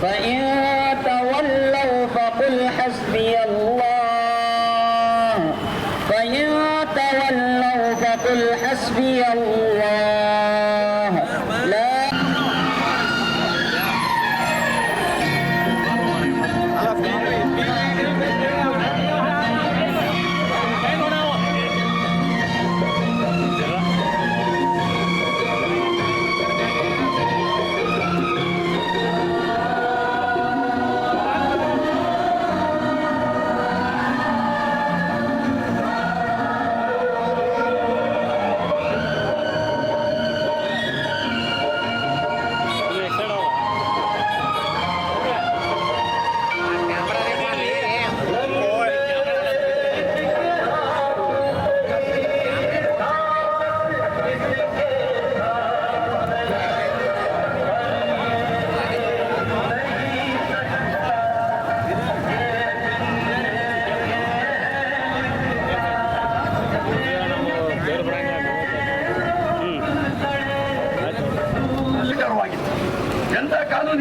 But you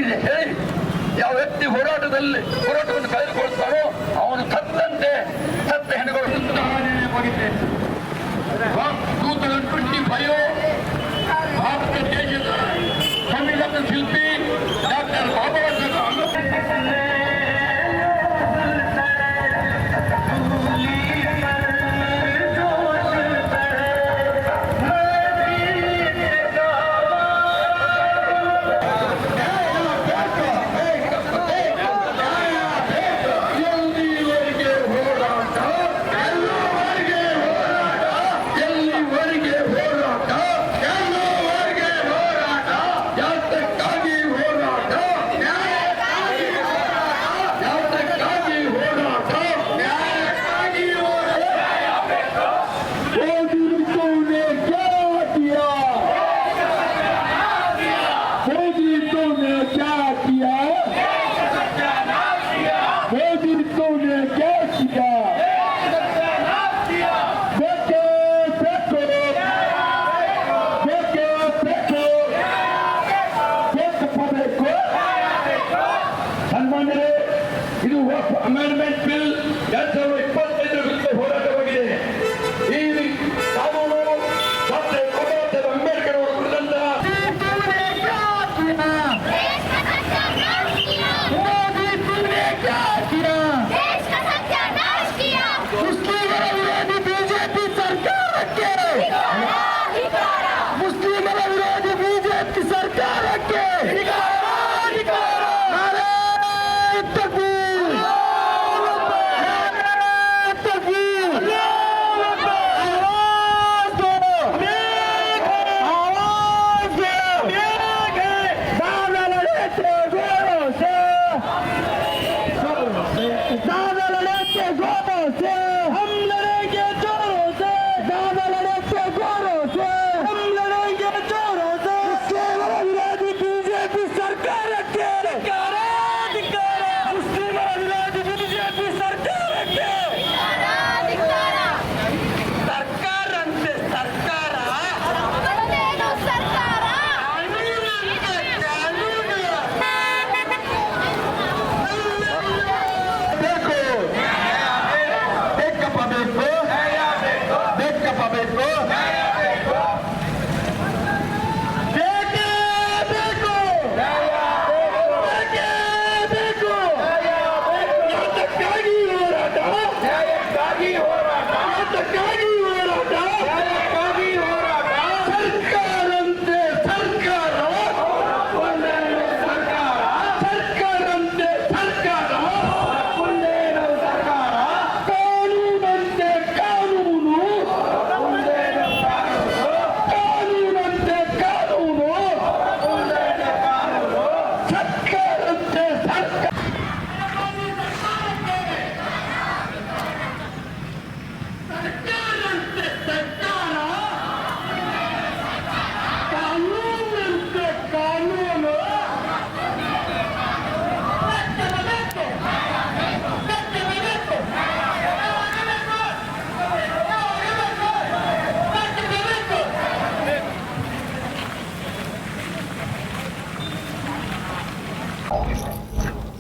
ಎಂತ ಹೇಳಿ ಯಾವ ವ್ಯಕ್ತಿ ಹೋರಾಟದಲ್ಲಿ ಹೋರಾಟವನ್ನು ಕಳೆದುಕೊಳ್ತಾನೋ ಅವನು ಸತ್ತಂತೆ ಸತ್ತ ಹೆಣ್ಣುಗಳು ಟೂ ತೌಸಂಡ್ ಭಾರತ ದೇಶದ ಸಂವಿಧಾನ ಶಿಲ್ಪಿ.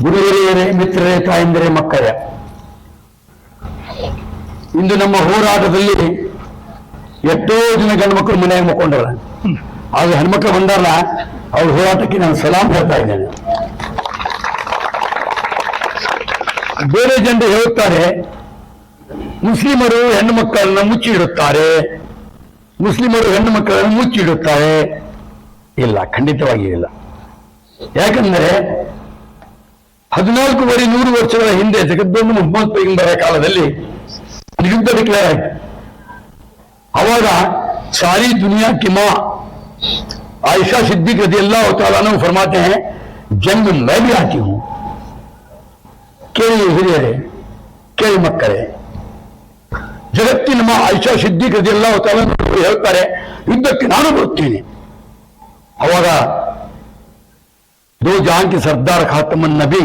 ಗುರು ಹಿರಿಯರೇ ಮಿತ್ರರೇ, ತಾಯಂದಿರೇ, ಮಕ್ಕಳೇ. ಇಂದು ನಮ್ಮ ಹೋರಾಟದಲ್ಲಿ ಎಷ್ಟೋ ಜನ ಗಂಡು ಮಕ್ಕಳು ಮನೆಯಾಗ ಮಕ್ಕೊಂಡವ್ರ. ಆದ್ರೆ ಹೆಣ್ಮಕ್ಳು ಬಂದಾರಲ್ಲ ಅವ್ರ ಹೋರಾಟಕ್ಕೆ ನಾನು ಸಲಾಂ ಹೇಳ್ತಾ ಇದ್ದೇನೆ. ಬೇರೆ ಜನರು ಹೇಳುತ್ತಾರೆ, ಮುಸ್ಲಿಮರು ಹೆಣ್ಣು ಮಕ್ಕಳನ್ನ ಮುಚ್ಚಿಡುತ್ತಾರೆ. ಮುಸ್ಲಿಮರು ಹೆಣ್ಣು ಮಕ್ಕಳನ್ನು ಮುಚ್ಚಿಡುತ್ತಾರೆ. ಇಲ್ಲ, ಖಂಡಿತವಾಗಿ ಇಲ್ಲ. ಯಾಕಂದ್ರೆ ಹದಿನಾಲ್ಕೂವರೆ ನೂರು ವರ್ಷಗಳ ಹಿಂದೆ ಜಗದ್ದೊಂದು ಮೊಹಮ್ಮದ್ ಪೈಗಂಬರ ಕಾಲದಲ್ಲಿ ಯುದ್ಧ ಡಿಕ್ಲೇರ್ ಆಯ್ತು ಅವಾಗ ಸಾರಿ ದುನಿಯಾ की माँ आयशा सिद्दीक रजी अल्लाह तआला ने फरमाते हैं जंग मैं भी आती हूं ಕೇಳಿ ಹಿರಿಯರೇ ಕೇಳಿ ಮಕ್ಕಳೇ ಜಗತ್ತಿನ ಮಾ ಆಯಿಷಾ ಸಿದ್ದಿಕ್ ರಜಿ ಅಲ್ಲಾಹ ತಆಲಾ ಅವರು ಹೇಳ್ತಾರೆ ಯುದ್ಧಕ್ಕೆ ನಾನು ಬರುತ್ತೇನೆ ಅವಾಗ ದೋ ಜಾಂಕಿ ಸರ್ದಾರ್ ಖಾತಮನ್ ನಬಿ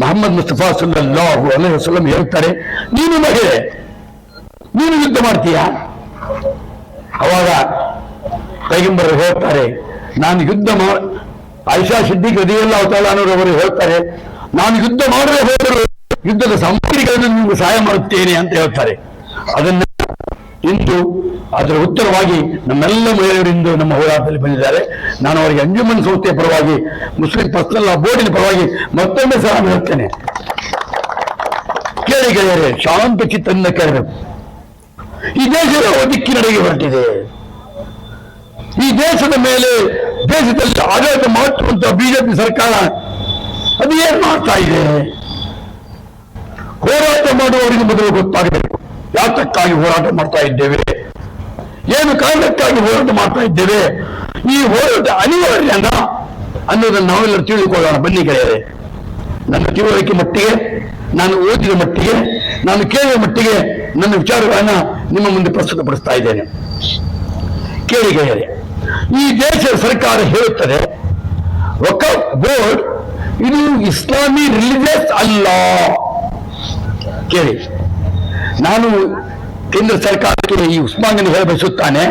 ಮೊಹಮ್ಮದ್ ಮುಸ್ತಫಾ ಸಲ್ಲಲ್ಲಾಹು ಅಲೈಹಿ ವಸಲ್ಲಂ ಹೇಳ್ತಾರೆ, ನೀನು ಮಹಿಳೆ, ನೀನು ಯುದ್ಧ ಮಾಡ್ತೀಯಾ? ಅವಾಗ ಪೈಗಂಬರರು ಹೇಳ್ತಾರೆ, ನಾನು ಯುದ್ಧ ಮಾ ಆಯಿಷಾ ಸಿದ್ದಿಕ್ ರದಿಯಲ್ಲ ಅನ್ನೋರವರು ಹೇಳ್ತಾರೆ, ನಾನು ಯುದ್ಧ ಮಾಡದೆ ಹೋದರೂ ಯುದ್ಧದ ಸಾಮಗ್ರಿಗಳನ್ನು ನಿಮಗೆ ಸಹಾಯ ಮಾಡುತ್ತೇನೆ ಅಂತ ಹೇಳ್ತಾರೆ. ಅದನ್ನ ಇಂದು ಅದರ ಉತ್ತರವಾಗಿ ನಮ್ಮೆಲ್ಲ ಮಹಿಳೆಯರಿಂದ ನಮ್ಮ ಹೋರಾಟದಲ್ಲಿ ಬಂದಿದ್ದಾರೆ. ನಾನು ಅವರಿಗೆ ಅಂಜುಮನ್ ಸಂಸ್ಥೆಯ ಪರವಾಗಿ, ಮುಸ್ಲಿಂ ಪರ್ಸನಲ್ ಬೋರ್ಡಿನ ಪರವಾಗಿ ಮತ್ತೊಮ್ಮೆ ಸಹ ಹೇಳ್ತೇನೆ. ಕೇಳಿ ಗೆಳೆಯರೆ, ಶಾಂತ ಚಿತ್ತದಿಂದ ಕೇಳಬೇಕು. ಈ ದೇಶದ ದಿಕ್ಕಿನಡೆಗೆ ಹೊರಟಿದೆ. ಈ ದೇಶದ ಮೇಲೆ ದೇಶದಲ್ಲಿ ಆಡಳಿತ ಮಾಡುವಂತ ಬಿಜೆಪಿ ಸರ್ಕಾರ ಅದು ಏನ್ ಮಾಡ್ತಾ ಇದೆ? ಹೋರಾಟ ಮಾಡುವವರಿಗೆ ಮೊದಲು ಗೊತ್ತಾಗಬೇಕು. ಯಾತಕ್ಕಾಗಿ ಹೋರಾಟ ಮಾಡ್ತಾ ಇದ್ದೇವೆ. ಏನು ಕಾರಣಕ್ಕಾಗಿ ಹೋರಾಟ ಮಾಡ್ತಾ ಇದ್ದೇವೆ? ಈ ಹೋರಾಟ ಅನಿವಾರ್ಯನ ಅನ್ನೋದನ್ನು ನಾವೆಲ್ಲರೂ ತಿಳಿದುಕೊಳ್ಳೋಣ. ಬನ್ನಿ ಗೆಳೆಯರೆ. ನನ್ನ ತಿಳುವಳಿಕೆ ಮಟ್ಟಿಗೆ, ನಾನು ಓದಿದ ಮಟ್ಟಿಗೆ, ನಾನು ಕೇಳಿದ ಮಟ್ಟಿಗೆ ನನ್ನ ವಿಚಾರಗಳನ್ನ ನಿಮ್ಮ ಮುಂದೆ ಪ್ರಸ್ತುತಪಡಿಸ್ತಾ ಇದ್ದೇನೆ. ಕೇಳಿ ಗೆಳೆಯರೆ, ಈ ದೇಶದ ಸರ್ಕಾರ ಹೇಳುತ್ತದೆ ವಕಫ್ ಬೋರ್ಡ್, ಇದು ಇಸ್ಲಾಮಿ ರಿಲಿಜಿಯಸ್ ಅಲ್ಲ. ಕೇಳಿ. ನಾನು ಕೇಂದ್ರ ಸರ್ಕಾರಕ್ಕೆ ಈ ಉಸ್ಮಾನ್ ಹೇಳ ಬಯಸುತ್ತಾನೆ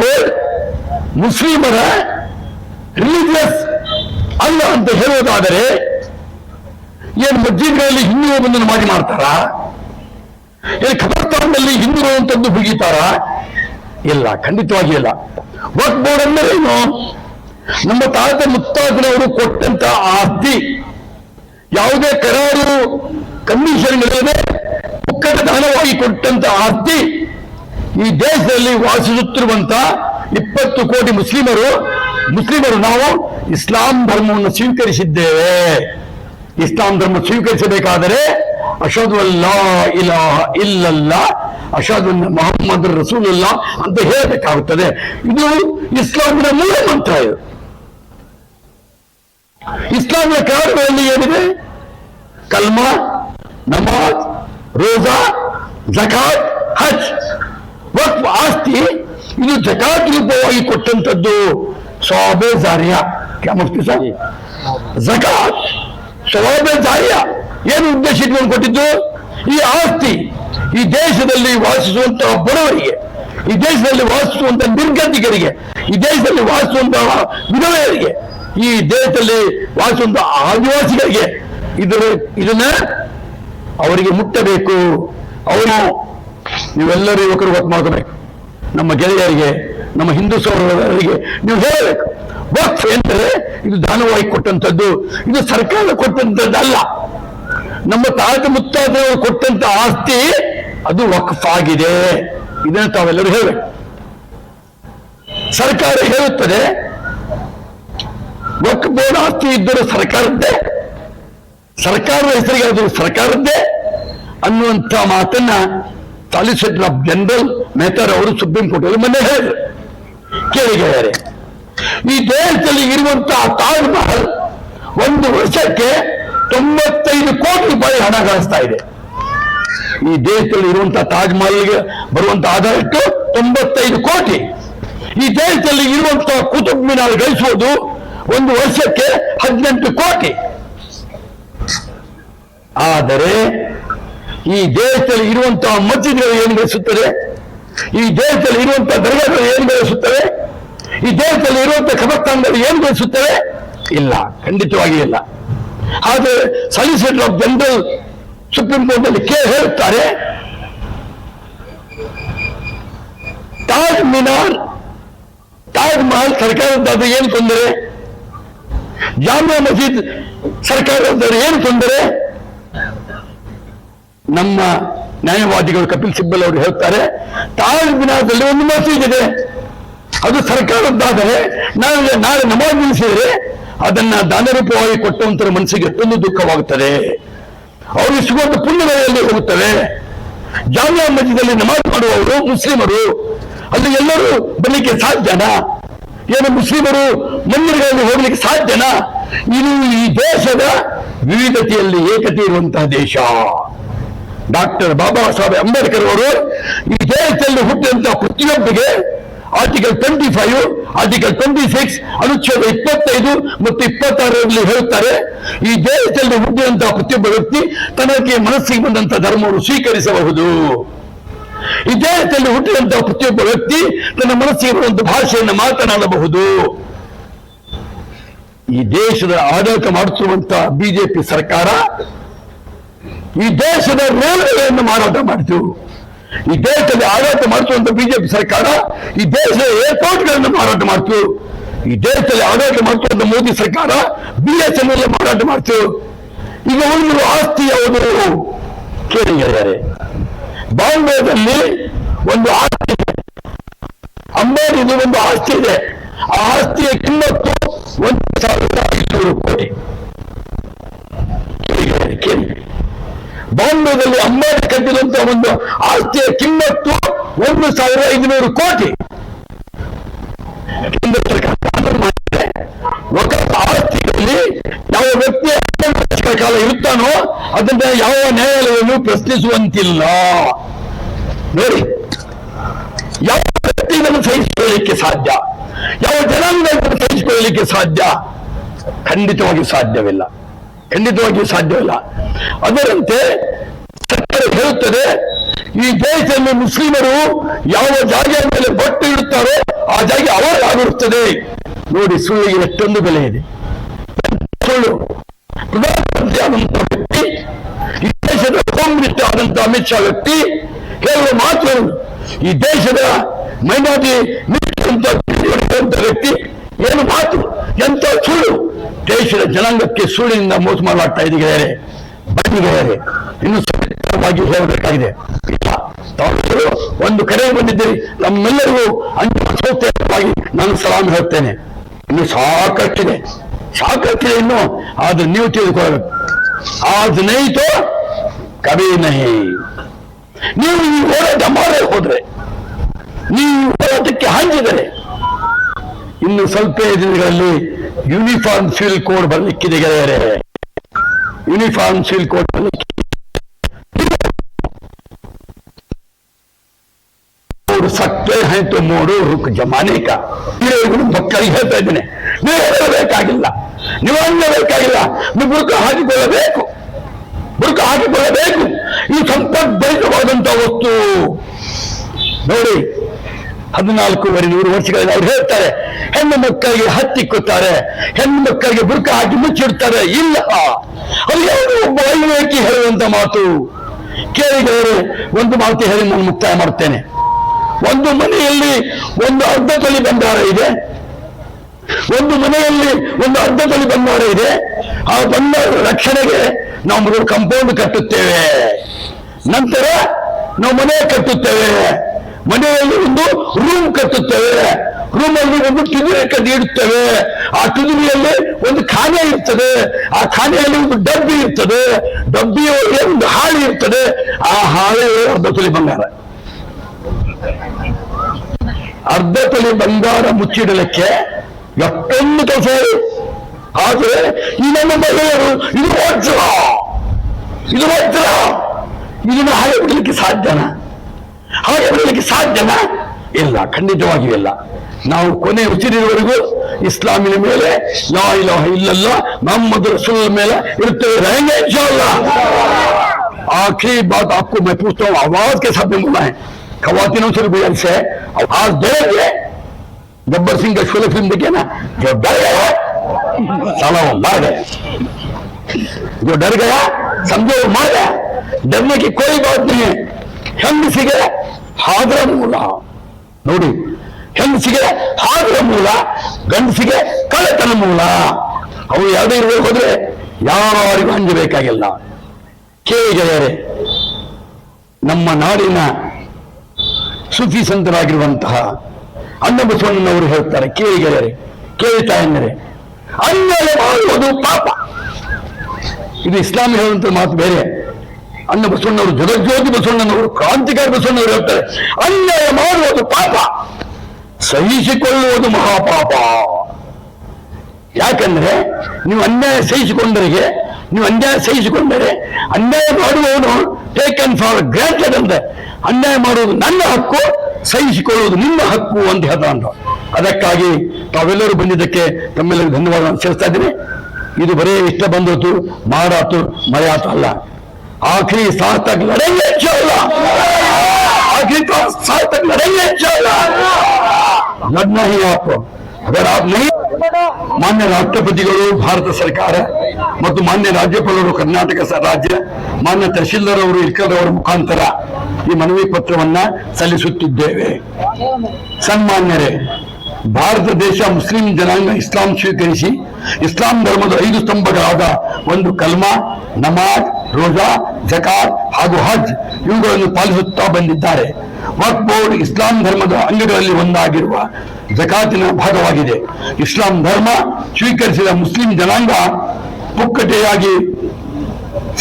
ಬೋರ್ಡ್ ಮುಸ್ಲಿಮರ ರಿಲಿಜಿಯಸ್ ಅಲ್ಲ ಅಂತ ಹೇಳೋದಾದರೆ ಏನು ಮಸ್ಜಿದ್ಗಳಲ್ಲಿ ಹಿಂದೂ ಬಂದನ್ನು ಮಾಡಿ ಮಾಡ್ತಾರಾ? ಏನು ಖಬರ್ತಾನದಲ್ಲಿ ಹಿಂದೂ ಅಂತಂದು ಹುಗಿತಾರಾ ಇಲ್ಲ, ಖಂಡಿತವಾಗಿ ಇಲ್ಲ. ವಕ್ ಬೋರ್ಡ್ ಅಂದ್ರೆ ಏನು? ನಮ್ಮ ತಾತ ಮುತ್ತಾತನವರು ಕೊಟ್ಟಂತ ಆಸ್ತಿ. ಯಾವುದೇ ಕರಾರು ಕಮಿಷನ್ಗಳಿಲ್ಲದೆ ದಾನವಾಗಿ ಕೊಟ್ಟಂತ ಆಸ್ತಿ ಈ ದೇಶದಲ್ಲಿ ವಾಸಿಸುತ್ತಿರುವಂತ ಇಪ್ಪತ್ತು ಕೋಟಿ ಮುಸ್ಲಿಮರು ಮುಸ್ಲಿಮರು ನಾವು ಇಸ್ಲಾಂ ಧರ್ಮವನ್ನು ಸ್ವೀಕರಿಸಿದ್ದೇವೆ. ಇಸ್ಲಾಂ ಧರ್ಮ ಸ್ವೀಕರಿಸಬೇಕಾದರೆ ಅಶದು ಅಲ್ಲಾ ಇಲಾಹ ಇಲ್ಲಲ್ಲ ಅಶದು ಮೊಹಮ್ಮದ್ ರಸೂಲಲ್ಲ ಅಂತ ಹೇಳಬೇಕಾಗುತ್ತದೆ. ಇದು ಇಸ್ಲಾಂನ ಮೂಲ ಮಂತ್ರ ಇದು. ಇಸ್ಲಾಮಿನ ಕಾರ್ಯಗಳಲ್ಲಿ ಏನಿದೆ? ಕಲ್ಮ, ನಮಾಜ್ ರೋಜಾ ಜಕಾತ್ ಹಜ್. ವಕ್ಫ್ ಆಸ್ತಿ ಇದು ಜಕಾತ್ ರೂಪವಾಗಿ ಕೊಟ್ಟಂತದ್ದು ಸವಾಬೆ ಜಾರಿಯ. ಕ್ಯಾ ಮುಫ್ತಿ ಸರ್? ಜಕಾತ್ ಸವಾಬೆ ಜಾರಿಯ. ಏನು ಉದ್ದೇಶ ಇಟ್ಕೊಂಡು ಕೊಟ್ಟಿದ್ದು? ಈ ಆಸ್ತಿ ಈ ದೇಶದಲ್ಲಿ ವಾಸಿಸುವಂತಹ ಬಡವರಿಗೆ ಈ ದೇಶದಲ್ಲಿ ವಾಸಿಸುವಂತಹ ನಿರ್ಗತಿಕರಿಗೆ ಈ ದೇಶದಲ್ಲಿ ವಾಸಿಸುವಂತಹ ವಿಧವೆಯರಿಗೆ ಈ ದೇಶದಲ್ಲಿ ವಾಸಿಸುವಂತಹ ಆದಿವಾಸಿಗಳಿಗೆ ಇದರ ಇದನ್ನ ಅವರಿಗೆ ಮುಟ್ಟಬೇಕು. ಅವರು ನೀವೆಲ್ಲರೂ ಯುವಕರು ಗೊತ್ತು ಮಾಡ್ಕೋಬೇಕು. ನಮ್ಮ ಗೆಳೆಯರಿಗೆ, ನಮ್ಮ ಹಿಂದೂ ಸಹೋದರರಿಗೆ ನೀವು ಹೇಳಬೇಕು. ವಕ್ಫ್ ಎಂದರೆ ಇದು ದಾನವಾಗಿ ಕೊಟ್ಟಂಥದ್ದು, ಇದು ಸರ್ಕಾರ ಕೊಟ್ಟಂಥದ್ದಲ್ಲ. ನಮ್ಮ ತಾತ ಮುತ್ತಾದವರು ಕೊಟ್ಟಂತ ಆಸ್ತಿ ಅದು ವಕ್ಫ್ ಆಗಿದೆ ಇದನ್ನು ತಾವೆಲ್ಲರೂ ಹೇಳಬೇಕು. ಸರ್ಕಾರ ಹೇಳುತ್ತದೆ, ವಕ್ಫ್ ಬೋರ್ಡ್ ಆಸ್ತಿ ಇದ್ದರೂ ಸರ್ಕಾರದ್ದೇ. ಸರ್ಕಾರದ ಹೆಸರಿಗೆ ಅದು ಸರ್ಕಾರದ್ದೇ ಅನ್ನುವಂಥ ಮಾತನ್ನ ಸಾಲಿಸಿಟರ್ ಆಫ್ ಜನರಲ್ ಮೆಹತಾರ್ ಅವರು ಸುಪ್ರೀಂ ಕೋರ್ಟ್ ಅಲ್ಲಿ ಮೊನ್ನೆ ಹೇಳಿದ್ರು. ಕೇಳಿ ಗೆಳೆಯರೆ, ಈ ದೇಶದಲ್ಲಿ ಇರುವಂತಹ ತಾಜ್ ಮಹಲ್ ಒಂದು ವರ್ಷಕ್ಕೆ ತೊಂಬತ್ತೈದು ಕೋಟಿ ರೂಪಾಯಿ ಹಣ ಗಳಿಸ್ತಾ ಇದೆ. ಈ ದೇಶದಲ್ಲಿ ಇರುವಂತಹ ತಾಜ್ ಮಹಲ್ಗೆ ಬರುವಂತ ಆದಾಯಕ್ಕೆ ತೊಂಬತ್ತೈದು ಕೋಟಿ. ಈ ದೇಶದಲ್ಲಿ ಇರುವಂತಹ ಕುತುಬ್ ಮಿನಾರ್ ಗಳಿಸುವುದು ಒಂದು ವರ್ಷಕ್ಕೆ ಹದಿನೆಂಟು ಕೋಟಿ. ಆದರೆ ಈ ದೇಶದಲ್ಲಿ ಇರುವಂತಹ ಮಸ್ಜಿದ್ಗಳು ಏನು ಗಳಿಸುತ್ತದೆ ಈ ದೇಶದಲ್ಲಿ ಇರುವಂತಹ ದರ್ಗಗಳು ಏನು ಗಳಿಸುತ್ತವೆ ಈ ದೇಶದಲ್ಲಿ ಇರುವಂತಹ ಕಬರ್ಸ್ಥಾನಗಳು ಏನು ಗಳಿಸುತ್ತವೆ ಇಲ್ಲ, ಖಂಡಿತವಾಗಿ ಇಲ್ಲ. ಆದರೆ solicitor of general supreme court ಅಲ್ಲಿ ಕೆ ಹೇಳುತ್ತಾರೆ, ತಾಜ್ ಮಿನಾರ್, ತಾಜ್ ಮಹಲ್ ಸರ್ಕಾರದ್ದಾದ್ರೆ ಏನು ತೊಂದರೆ? ಜಾಮಿಯಾ ಮಸೀದ್ ಸರ್ಕಾರದವರು ಏನು ತೊಂದರೆ? ನಮ್ಮ ನ್ಯಾಯವಾದಿಗಳು ಕಪಿಲ್ ಸಿಬ್ಬಲ್ ಅವರು ಹೇಳ್ತಾರೆ ತಾಜ್ ದಿನದಲ್ಲಿ ಒಂದು ಮಸೀದ್ ಇದೆ. ಅದು ಸರ್ಕಾರದ್ದಾದರೆ, ನಾಳೆ ನಾಳೆ ನಮಾಜ್ ನಿಲ್ಲಿಸಿದರೆ ಅದನ್ನ ದಾನರೂಪವಾಗಿ ಕೊಟ್ಟವಂತರ ಮನಸ್ಸಿಗೆ ಎಷ್ಟೊಂದು ದುಃಖವಾಗುತ್ತದೆ. ಅವರು ಸಿಗುವಂತ ಪುಣ್ಯಗಳಲ್ಲಿ ಹೋಗುತ್ತವೆ. ಜಾಮಿಯಾ ಮಧ್ಯದಲ್ಲಿ ನಮಾಜ್ ಮಾಡುವವರು ಮುಸ್ಲಿಮರು. ಅಲ್ಲಿ ಎಲ್ಲರೂ ಬರಲಿಕ್ಕೆ ಸಾಧ್ಯನಾ? ಏನು ಮುಸ್ಲಿಮರು ಮಂದಿರಗಳಲ್ಲಿ ಹೋಗ್ಲಿಕ್ಕೆ ಸಾಧ್ಯನಾ? ಇದು ಈ ದೇಶದ ವಿವಿಧತೆಯಲ್ಲಿ ಏಕತೆ ಇರುವಂತಹ ದೇಶ. ಡಾಕ್ಟರ್ ಬಾಬಾ ಸಾಹೇಬ್ ಅಂಬೇಡ್ಕರ್ ಅವರು ಈ ದೇಶದಲ್ಲಿ ಹುಟ್ಟಿದಂತಹ ಪ್ರತಿಯೊಬ್ಬರಿಗೆ article twenty five article twenty six ಅನುಚ್ಛೇದ ಇಪ್ಪತ್ತೈದು ಮತ್ತು ಇಪ್ಪತ್ತಾರರಲ್ಲಿ ಹೇಳುತ್ತಾರೆ, ಈ ದೇಶದಲ್ಲಿ ಹುಟ್ಟಿದಂತಹ ಪ್ರತಿಯೊಬ್ಬ ವ್ಯಕ್ತಿ ತನಗೆ ಮನಸ್ಸಿಗೆ ಬಂದಂತಹ ಧರ್ಮವನ್ನು ಸ್ವೀಕರಿಸಬಹುದು. ಈ ದೇಶದಲ್ಲಿ ಹುಟ್ಟಿದಂತಹ ಪ್ರತಿಯೊಬ್ಬ ವ್ಯಕ್ತಿ ತನ್ನ ಮನಸ್ಸಿಗೆ ಬರುವಂತಹ ಭಾಷೆಯನ್ನು ಮಾತನಾಡಬಹುದು. ಈ ದೇಶದ ಆಡಳಿತ ಮಾಡುತ್ತಿರುವಂತಹ ಬಿಜೆಪಿ ಸರ್ಕಾರ ಈ ದೇಶದ ರೈಲ್ವೆಯನ್ನು ಮಾರಾಟ ಮಾಡಿತು. ಈ ದೇಶದಲ್ಲಿ ಆಡಳಿತ ಮಾಡಿಸುವಂತ ಬಿಜೆಪಿ ಸರ್ಕಾರ, ಈ ದೇಶದ ಏರ್ಪೋರ್ಟ್ಗಳನ್ನು ಮಾರಾಟ ಮಾಡ್ತು. ಈ ದೇಶದಲ್ಲಿ ಆಡಳಿತ ಮಾಡಿಸುವಂತ ಮೋದಿ ಸರ್ಕಾರ ಬಿ ಎಸ್ ಎನ್ ಎಲ್ ಮಾರಾಟ ಮಾಡ್ತು. ಈಗ ಒಂದು ಆಸ್ತಿ ಯಾವುದು? ಕೇಳಿದ್ದಾರೆ ಬಾಂಬೆದಲ್ಲಿ ಒಂದು ಆಸ್ತಿ ಇದೆ. ಅಂಬಾನಿದು ಒಂದು ಆಸ್ತಿ ಇದೆ. ಆ ಆಸ್ತಿಯ ಕಿಮ್ಮತ್ತು ಒಂದು ಸಾವಿರದ ಐನೂರು ಕೋಟಿ. ಕೇಳಿದ್ದಾರೆ ಕೇಳಿ. ಬಾಂಬೆದಲ್ಲಿ ಅಂಬಾನಿ ಕಟ್ಟಿದಂತ ಒಂದು ಆಸ್ತಿಯ ಕಿಮ್ಮತ್ತು ಒಂದು ಸಾವಿರ ಐದುನೂರು ಕೋಟಿ. ಆಸ್ತಿಯಲ್ಲಿ ಯಾವ ವ್ಯಕ್ತಿ ಕಾಲ ಇರುತ್ತಾನೋ ಅದನ್ನ ಯಾವ ನ್ಯಾಯಾಲಯವನ್ನು ಪ್ರಶ್ನಿಸುವಂತಿಲ್ಲ. ನೋಡಿ, ಯಾವ ವ್ಯಕ್ತಿ ಇದನ್ನು ಸಹಿಸಿಕೊಳ್ಳಲಿಕ್ಕೆ ಸಾಧ್ಯ? ಯಾವ ಜನಾಂಗ ಸಹಿಸಿಕೊಳ್ಳಲಿಕ್ಕೆ ಸಾಧ್ಯ? ಖಂಡಿತವಾಗಿ ಸಾಧ್ಯವಿಲ್ಲ. ಖಂಡಿತವಾಗಿಯೂ ಸಾಧ್ಯವಿಲ್ಲ ಅದರಂತೆ ಸರ್ಕಾರ ಹೇಳುತ್ತದೆ, ಈ ದೇಶದಲ್ಲಿ ಮುಸ್ಲಿಮರು ಯಾವ ಜಾಗೆಯ ಮೇಲೆ ಬಟ್ಟೆ ಇಡುತ್ತಾರೋ ಆ ಜಾಗ ಅವರಾಗಿರುತ್ತದೆ ನೋಡಿ, ಸುಳ್ಳಿಗೆ ಎಷ್ಟೊಂದು ಬೆಲೆ ಇದೆ. ಸುಳ್ಳು. ಪ್ರಧಾನಮಂತ್ರಿ ಆದಂತಹ ವ್ಯಕ್ತಿ, ಈ ದೇಶದ ಹೋಮ್ ಮಿನಿಸ್ಟರ್ ಆದಂತಹ ಅಮಿತ್ ಶಾ ವ್ಯಕ್ತಿ, ಕೇವಲ ಮಾತ್ರ ಈ ದೇಶದ ಮೈನಾರಿಟಿ ವ್ಯಕ್ತಿ ಏನು ಮಾತು? ಎಂತ ಸುಳ್ಳು? ದೇಶದ ಜನಾಂಗಕ್ಕೆ ಸುಳ್ಳಿನಿಂದ ಮೋಸ ಮಾಡಲಾಗ್ತಾ ಇದೆ ಬಂದಿದ್ದಾರೆ ಇನ್ನು ಸಂಯುಕ್ತವಾಗಿ ಹೇಳಬೇಕಾಗಿದೆ ಒಂದು ಕರೆ ಬಂದಿದ್ದೀರಿ, ನಮ್ಮೆಲ್ಲರಿಗೂ ಅಂತಿಮ ಸಂಸ್ಥೆಯಾಗಿ ನಾನು ಸಲಾಮ್ ಹೇಳ್ತೇನೆ. ಇನ್ನು ಸಾಕಷ್ಟಿದೆ ಸಾಕಷ್ಟಿದೆ ಇನ್ನು ಅದು ನೀವು ತಿಳಿದುಕೊಳ್ಳಬೇಕು. ಆದ್ ನೈತೋ ಕವಿ ನಹಿ. ನೀವು ಈ ಹೋರಾಟ ಮಾಡೇ ಹೋದ್ರೆ, ನೀವು ಹೋರಾಟಕ್ಕೆ ಹಂಚಿದರೆ ಇನ್ನು ಸ್ವಲ್ಪ ದಿನಗಳಲ್ಲಿ ಯೂನಿಫಾರ್ಮ್ ಸಿವಿಲ್ ಕೋಡ್ ಬರಲಿಕ್ಕಿದೆ ಗೆಳೆಯರೆ. ಯೂನಿಫಾರ್ಮ್ ಸಿವಿಲ್ ಕೋಡ್ ಬರಲಿಕ್ಕೆ ಸತ್ಯ ಆಯ್ತು ಮೂಡು ಜಮಾನೇಕ. ಮಕ್ಕಳಿಗೆ ಹೇಳ್ತಾ ಇದ್ದೇನೆ. ನೀವು ಹೇಳಬೇಕಾಗಿಲ್ಲ. ನೀವು ಅನ್ನಬೇಕಾಗಿಲ್ಲ ನೀವು ಬುರುಕ ಹಾಕಿಕೊಳ್ಳಬೇಕು. ಬುರುಕ ಹಾಕಿಕೊಳ್ಳಬೇಕು. ಇದು ಸಂಪದ್ಭರಿತವಾದಂತಹ ವಸ್ತು. ನೋಡಿ, ಹದಿನಾಲ್ಕೂವರೆ ನೂರು ವರ್ಷಗಳಲ್ಲಿ ಅವ್ರು ಹೇಳ್ತಾರೆ ಹೆಣ್ಣು ಮಕ್ಕಳಿಗೆ ಹತ್ತಿಕ್ಕುತ್ತಾರೆ ಹೆಣ್ಣು ಮಕ್ಕಳಿಗೆ ಬುರ್ಕ ಹಾಕಿ ಮುಚ್ಚಿಡ್ತಾರೆ. ಇಲ್ಲ ಅದು ಯಾರು ಒಬ್ಬ ಐವೇಕಿ ಹೇಳುವಂತ ಮಾತು. ಕೇಳಿದರೆ ಒಂದು ಮಾತು ಹೇಳಿ ನಾನು ಮುಕ್ತಾಯ ಮಾಡ್ತೇನೆ. ಒಂದು ಮನೆಯಲ್ಲಿ ಒಂದು ಅರ್ಧ ಬಂಗಾರ ಇದೆ. ಒಂದು ಮನೆಯಲ್ಲಿ ಒಂದು ಅರ್ಧ ಬಂಗಾರ ಇದೆ. ಆ ಬಂಗಾರ ರಕ್ಷಣೆಗೆ ನಾವು ಕಂಪೌಂಡ್ ಕಟ್ಟುತ್ತೇವೆ. ನಂತರ ನಾವು ಮನೆ ಕಟ್ಟುತ್ತೇವೆ. ಮನೆಯಲ್ಲಿ ಒಂದು ರೂಮ್ ಕಟ್ಟುತ್ತೇವೆ. ರೂಮ್ ಅಲ್ಲಿ ಒಂದು ತುದಿರೆ ಕದ್ದು ಇಡುತ್ತೇವೆ ಆ ತುದಿರಿಯಲ್ಲಿ ಒಂದು ಖಾನೆ ಇರ್ತದೆ. ಆ ಖಾನೆಯಲ್ಲಿ ಒಂದು ಡಬ್ಬಿ ಇರ್ತದೆ. ಡಬ್ಬಿಯೊಳಗೆ ಒಂದು ಹಾಳೆ ಇರ್ತದೆ. ಆ ಹಾಳೆ ಅರ್ಧ ತೊಲಿ ಬಂಗಾರ. ಅರ್ಧ ತೊಲಿ ಬಂಗಾರ ಮುಚ್ಚಿಡಲಿಕ್ಕೆ ಎಷ್ಟೊಂದು ಕೆಲಸ ಆದ್ರೆ ಈ ನಮ್ಮ ಮಹಿಳೆಯರು ಇದು ವಜ್ರ. ಇದು ವಜ್ರ. ಇದನ್ನು ಹಾಳೆ ಬಿಡಲಿಕ್ಕೆ ಸಾಧ್ಯನಾ? ಹಾಗೆ ಬಿಡಲಿಕ್ಕೆ ಸಾಧ್ಯನಾ ಇಲ್ಲ ಖಂಡಿತವಾಗಿಯೂ ಇಲ್ಲ ನಾವು ಕೊನೆ ಉಸಿರಿರುವವರೆಗೂ ಇಸ್ಲಾಮಿನ ಮೇಲೆ ಲಾ ಇಲಾಹ ಇಲ್ಲಲ್ಲ ಮೊಹಮ್ಮದ್ ರಸೂಲ್ ಮೇಲೆ ಇರ್ತೇವೆ रहेंगे इंशाअल्लाह आखिरी बात आपको मैं पूछता हूँ आवाज के साथ में बोला है खवातीनों से भी गुजारिश है आवाज देंगे गब्बर सिंह का शोले फिल्म देखिए ना जो डर गए साला वो मर गए जो डर गया समझो वो मर गया डरने की कोई बात नहीं है ಹೆಂಗಸಿಗೆ ಹಾದ್ರ ಮೂಲ. ನೋಡಿ ಹೆಂಗಸಿಗೆ ಹಾದ್ರ ಮೂಲ, ಗಂಡಸಿಗೆ ಕಳೆತನ ಮೂಲ. ಅವು ಯಾವುದೇ ಇರಬೇಕು ಹೋದ್ರೆ ಯಾರಿಗೂ ಅಂಜಬೇಕಾಗಿಲ್ಲ. ಕೇಳಿಗೆಯರೆ ನಮ್ಮ ನಾಡಿನ ಸುದ್ದಿ ಸಂತರಾಗಿರುವಂತಹ ಅನ್ನಬಸವಣ್ಣನವರು ಹೇಳ್ತಾರೆ ಕೇಳಿಗೆಯರೆ ಕೇಳ್ತಾ ಎಂದರೆ ಅನ್ಯಾಯ ಮಾಡುವುದು ಪಾಪ. ಇದು ಇಸ್ಲಾಮಿ ಹೇಳುವಂತ ಮಾತು ಬೇರೆ. ಅನ್ನ ಬಸವಣ್ಣವರು, ಜಗಜ್ಯೋತಿ ಬಸವಣ್ಣನವರು, ಕ್ರಾಂತಿಕಾರಿ ಬಸವಣ್ಣವರು ಹೇಳ್ತಾರೆ. ಅನ್ಯಾಯ ಮಾಡುವುದು ಪಾಪ. ಸಹಿಸಿಕೊಳ್ಳುವುದು ಮಹಾಪಾಪ. ಯಾಕಂದ್ರೆ ನೀವು ಅನ್ಯಾಯ ಸಹಿಸಿಕೊಂಡರಿಗೆ ನೀವು ಅನ್ಯಾಯ ಸಹಿಸಿಕೊಂಡರೆ, ಅನ್ಯಾಯ ಮಾಡುವವನು ಟೇಕನ್ ಫಾರ್ ಗ್ರಾಂಟೆಡ್ ಅಂತೆ ಅನ್ಯಾಯ ಮಾಡುವುದು ನನ್ನ ಹಕ್ಕು, ಸಹಿಸಿಕೊಳ್ಳುವುದು ನಿಮ್ಮ ಹಕ್ಕು ಅಂತ ಹೇಳ್ತಾನ ಅದಕ್ಕಾಗಿ ತಾವೆಲ್ಲರೂ ಬಂದಿದ್ದಕ್ಕೆ ತಮ್ಮೆಲ್ಲರಿಗೂ ಧನ್ಯವಾದ ಸೇರಿಸ್ತಾ ಇದ್ದೀನಿ. ಇದು ಬರೇ ಇಷ್ಟ ಬಂದೋತು ಮಾಡಾತು ಮರೆಯಾತು ಅಲ್ಲ. आखिरी सांस तक लड़ेंगे इंशाल्लाह आखिरी सांस तक लड़ेंगे इंशाल्लाह लड़ना ही है आपको अगर आप नहीं ಮಾನ್ಯ ರಾಷ್ಟ್ರಪತಿಗಳು ಭಾರತ ಸರ್ಕಾರ ಮತ್ತು ಮಾನ್ಯ ರಾಜ್ಯಪಾಲರು ಕರ್ನಾಟಕ ಸ- ರಾಜ್ಯ ಮಾನ್ಯ ತಹಶೀಲ್ದಾರ್ ಅವರು ಇಲ್ಕಲ್ ಅವರ ಮುಖಾಂತರ ಈ ಮನವಿ ಪತ್ರವನ್ನ ಸಲ್ಲಿಸುತ್ತಿದ್ದೇವೆ ಸನ್ಮಾನ್ಯರೇ ಭಾರತ ದೇಶ ಮುಸ್ಲಿಂ ಜನಾಂಗ ಇಸ್ಲಾಂ ಸ್ವೀಕರಿಸಿ ಇಸ್ಲಾಂ ಧರ್ಮದ ಐದು ಸ್ತಂಭಗಳಾದ ಒಂದು ಕಲ್ಮಾ ನಮಾಜ್ ರೋಜಾ, ಜಕಾತ್ ಹಾಗೂ ಹಜ್ ಇವುಗಳನ್ನು ಪಾಲಿಸುತ್ತಾ ಬಂದಿದ್ದಾರೆ. ವಕ್ ಬೋರ್ಡ್ ಇಸ್ಲಾಂ ಧರ್ಮದ ಅಂಗಗಳಲ್ಲಿ ಒಂದಾಗಿರುವ ಜಕಾತಿನ ಭಾಗವಾಗಿದೆ. ಇಸ್ಲಾಂ ಧರ್ಮ ಸ್ವೀಕರಿಸಿದ ಮುಸ್ಲಿಂ ಜನಾಂಗ ಪುಕ್ಕಟೆಯಾಗಿ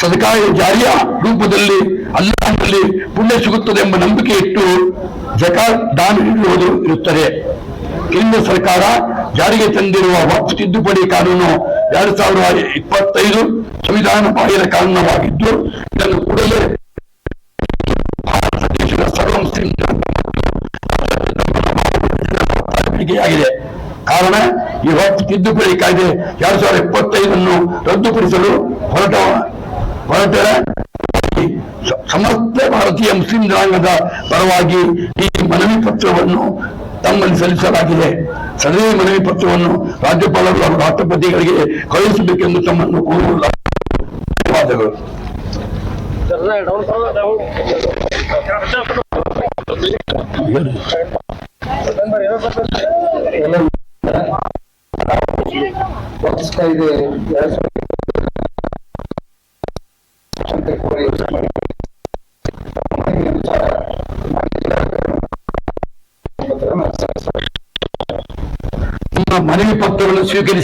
ಸದಕಾಯ ಜಾರಿಯ ರೂಪದಲ್ಲಿ ಅಲ್ಲಾಹನಲ್ಲಿ ಪುಣ್ಯ ಸಿಗುತ್ತದೆ ಎಂಬ ನಂಬಿಕೆ ಇಟ್ಟು ಜಕಾತ್ ದಾನ ನೀಡುವುದು ಇರುತ್ತದೆ. ಕೇಂದ್ರ ಸರ್ಕಾರ ಜಾರಿಗೆ ತಂದಿರುವ ವಕ್ಫ್ ತಿದ್ದುಪಡಿ ಕಾನೂನು ಎರಡ್ ಸಾವಿರದ ಇಪ್ಪತ್ತೈದು ಸಂವಿಧಾನ ಬಾಹಿರ ಕಾನೂನವಾಗಿದ್ದು ಇದನ್ನು ಕೂಡಲೇ ಭಾರತ ದೇಶದ ಸರ್ವ ಮುಸ್ಲಿಂ ಅಳವಡಿಕೆಯಾಗಿದೆ ಕಾರಣ ಇವತ್ತು ತಿದ್ದುಪಡಿ ಕಾಯ್ದೆ ಎರಡ್ ಸಾವಿರದ ಇಪ್ಪತ್ತೈದನ್ನು ರದ್ದುಪಡಿಸಲು ಹೊರಟ ಹೊರಟ ಸಮಸ್ತ ಭಾರತೀಯ ಮುಸ್ಲಿಂ ಜನಾಂಗದ ಪರವಾಗಿ ಈ ಮನವಿ ಪತ್ರವನ್ನು ತಮ್ಮಲ್ಲಿ ಸಲ್ಲಿಸಲಾಗಿದೆ. ಸದರಿ ಮನವಿ ಪತ್ರವನ್ನು ರಾಜ್ಯಪಾಲರು ಹಾಗೂ ರಾಷ್ಟ್ರಪತಿಗಳಿಗೆ ಕಳುಹಿಸಬೇಕೆಂದು ತಮ್ಮನ್ನು ಕೋರಲು ಧನ್ಯವಾದಗಳು. ಪಕ್ಷ ಇದೆ ಎರಡ್ ಸಾವಿರದ